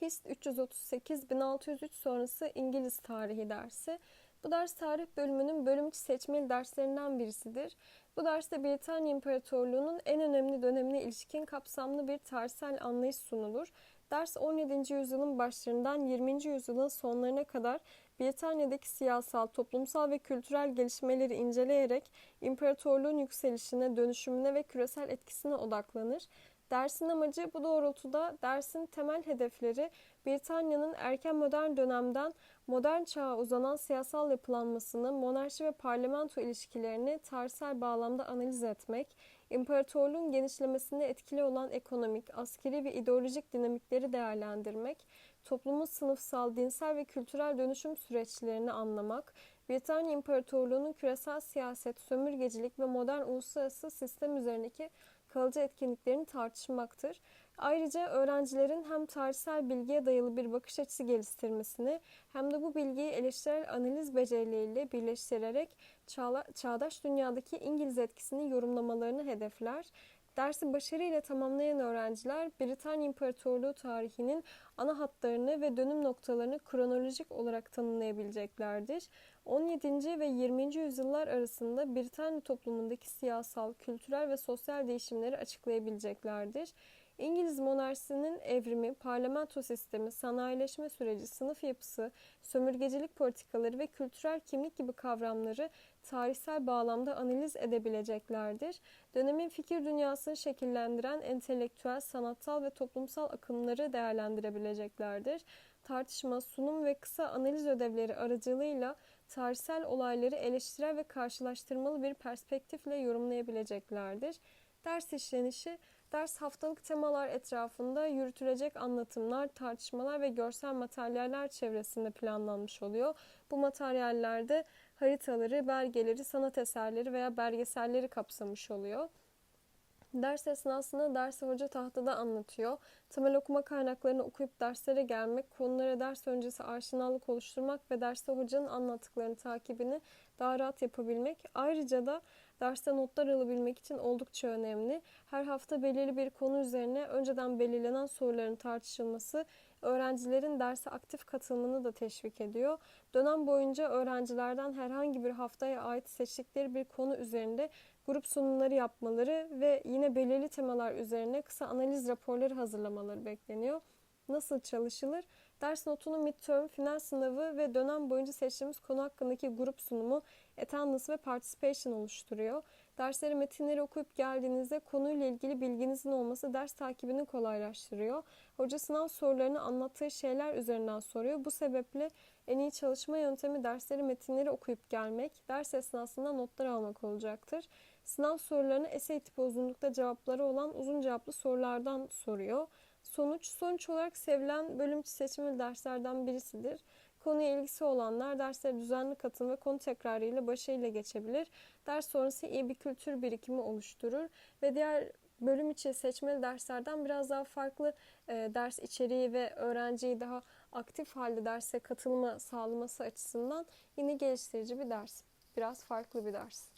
HIST 338 1603 sonrası İngiliz tarihi dersi. Bu ders tarih bölümünün bölüm seçmeli derslerinden birisidir. Bu derste Britanya İmparatorluğu'nun en önemli dönemine ilişkin kapsamlı bir tarihsel anlayış sunulur. Ders 17. yüzyılın başlarından 20. yüzyılın sonlarına kadar Britanya'daki siyasal, toplumsal ve kültürel gelişmeleri inceleyerek imparatorluğun yükselişine, dönüşümüne ve küresel etkisine odaklanır. Dersin amacı bu doğrultuda dersin temel hedefleri Britanya'nın erken modern dönemden modern çağa uzanan siyasal yapılanmasını, monarşi ve parlamento ilişkilerini tarihsel bağlamda analiz etmek, imparatorluğun genişlemesinde etkili olan ekonomik, askeri ve ideolojik dinamikleri değerlendirmek, toplumun sınıfsal, dinsel ve kültürel dönüşüm süreçlerini anlamak, Britanya İmparatorluğu'nun küresel siyaset, sömürgecilik ve modern uluslararası sistem üzerindeki kalıcı etkinliklerini tartışmaktır. Ayrıca öğrencilerin hem tarihsel bilgiye dayalı bir bakış açısı geliştirmesini hem de bu bilgiyi eleştirel analiz becerileriyle birleştirerek çağdaş dünyadaki İngiliz etkisini yorumlamalarını hedefler. Dersi başarıyla tamamlayan öğrenciler Britanya İmparatorluğu tarihinin ana hatlarını ve dönüm noktalarını kronolojik olarak tanımlayabileceklerdir. 17. ve 20. yüzyıllar arasında Britanya toplumundaki siyasal, kültürel ve sosyal değişimleri açıklayabileceklerdir. İngiliz monarşisinin evrimi, parlamento sistemi, sanayileşme süreci, sınıf yapısı, sömürgecilik politikaları ve kültürel kimlik gibi kavramları tarihsel bağlamda analiz edebileceklerdir. Dönemin fikir dünyasını şekillendiren entelektüel, sanatsal ve toplumsal akımları değerlendirebileceklerdir. Tartışma, sunum ve kısa analiz ödevleri aracılığıyla tarihsel olayları eleştirel ve karşılaştırmalı bir perspektifle yorumlayabileceklerdir. Ders işlenişi Ders haftalık temalar etrafında yürütülecek anlatımlar, tartışmalar ve görsel materyaller çevresinde planlanmış oluyor. Bu materyallerde haritaları, belgeleri, sanat eserleri veya belgeselleri kapsamış oluyor. Ders esnasında dersi hoca tahtada anlatıyor. Temel okuma kaynaklarını okuyup derslere gelmek, konulara ders öncesi aşinalık oluşturmak ve derste hocanın anlattıklarını takibini daha rahat yapabilmek. Ayrıca da derste notlar alabilmek için oldukça önemli. Her hafta belirli bir konu üzerine önceden belirlenen soruların tartışılması öğrencilerin derse aktif katılımını da teşvik ediyor. Dönem boyunca öğrencilerden herhangi bir haftaya ait seçtikleri bir konu üzerinde grup sunumları yapmaları ve yine belirli temalar üzerine kısa analiz raporları hazırlamaları bekleniyor. Nasıl çalışılır? Ders notunu midterm, final sınavı ve dönem boyunca seçtiğimiz konu hakkındaki grup sunumu, attendance ve participation oluşturuyor. Dersleri metinleri okuyup geldiğinizde konuyla ilgili bilginizin olması ders takibini kolaylaştırıyor. Hoca sınav sorularını anlattığı şeyler üzerinden soruyor. Bu sebeple en iyi çalışma yöntemi dersleri metinleri okuyup gelmek, ders esnasında notlar almak olacaktır. Sınav sorularını essay tipi uzunlukta cevapları olan uzun cevaplı sorulardan soruyor. Sonuç, sonuç olarak sevilen bölüm seçmeli derslerden birisidir. Konuya ilgisi olanlar derslere düzenli katılım ve konu tekrarıyla başarıyla geçebilir. Ders sonrası iyi bir kültür birikimi oluşturur ve diğer bölüm içi seçmeli derslerden biraz daha farklı e, ders içeriği ve öğrenciyi daha aktif halde derse katılma sağlaması açısından yine geliştirici bir ders. Biraz farklı bir ders.